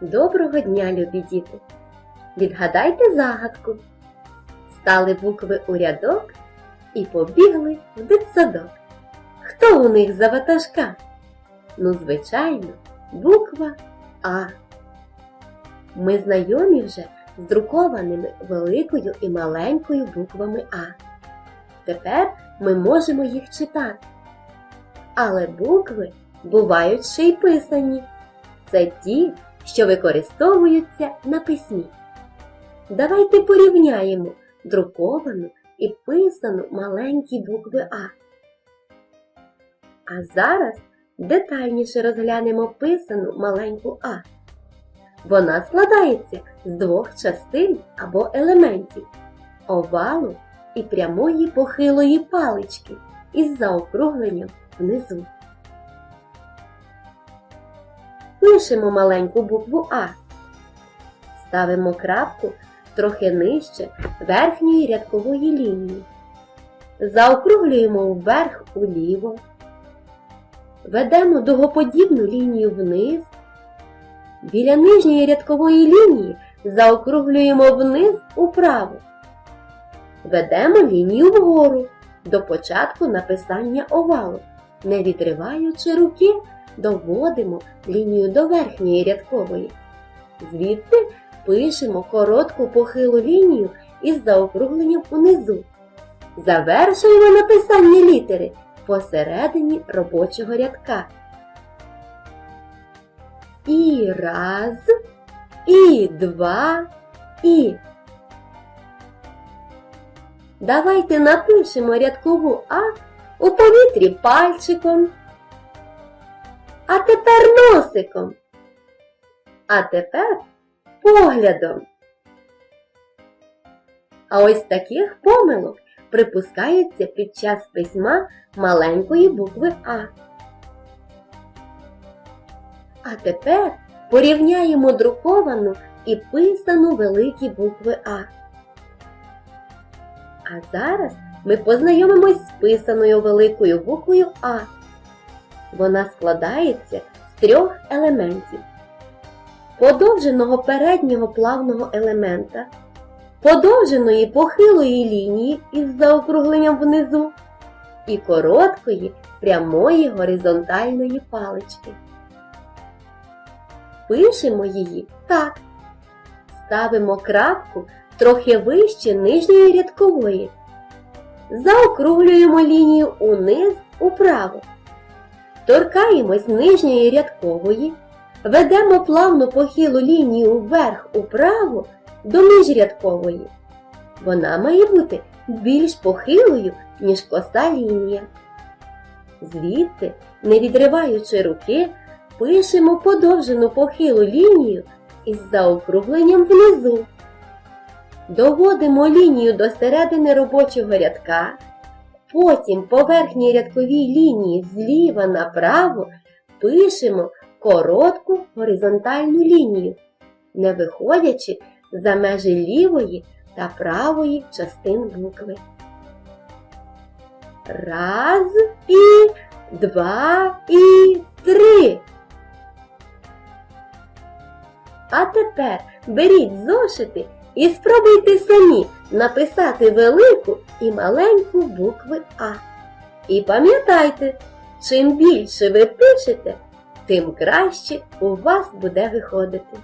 Доброго дня, любі діти! Відгадайте загадку. Стали букви у рядок і побігли в дитсадок. Хто у них за ватажка? Ну, звичайно, буква А. Ми знайомі вже з друкованими великою і маленькою буквами А. Тепер ми можемо їх читати. Але букви бувають ще й писані. Це ті, що використовуються на письмі. Давайте порівняємо друковану і писану маленькі букви А. А зараз детальніше розглянемо писану маленьку А. Вона складається з двох частин або елементів овалу і прямої похилої палички із заокругленням внизу. Пишемо маленьку букву А. Ставимо крапку трохи нижче верхньої рядкової лінії. Заокруглюємо вверх уліво. Ведемо дугоподібну лінію вниз. Біля нижньої рядкової лінії заокруглюємо вниз управо. Ведемо лінію вгору до початку написання овалу, не відриваючи руки доводимо лінію до верхньої рядкової. Звідти пишемо коротку похилу лінію із заокругленням унизу. Завершуємо написання літери посередині робочого рядка. І раз, і два, і. Давайте напишемо рядкову А у повітрі пальчиком. А тепер носиком. А тепер поглядом. А ось таких помилок припускається під час письма маленької букви А. А тепер порівняємо друковану і писану великі букви А. А зараз ми познайомимось з писаною великою буквою А. Вона складається з трьох елементів: подовженого переднього плавного елемента, подовженої похилої лінії із заокругленням внизу і короткої прямої горизонтальної палички. Пишемо її так. Ставимо крапку трохи вище нижньої рядкової. Заокруглюємо лінію униз управо. Торкаємось нижньої рядкової, ведемо плавну похилу лінію вверх управо до міжрядкової. Вона має бути більш похилою, ніж коса лінія. Звідти, не відриваючи руки, пишемо подовжену похилу лінію із заокругленням внизу. Доводимо лінію до середини робочого рядка. Потім по верхній рядковій лінії зліва направо пишемо коротку горизонтальну лінію, не виходячи за межі лівої та правої частин букви. Раз і два і три. А тепер беріть зошити і спробуйте самі написати велику і маленьку букви А. І пам'ятайте, чим більше ви пишете, тим краще у вас буде виходити.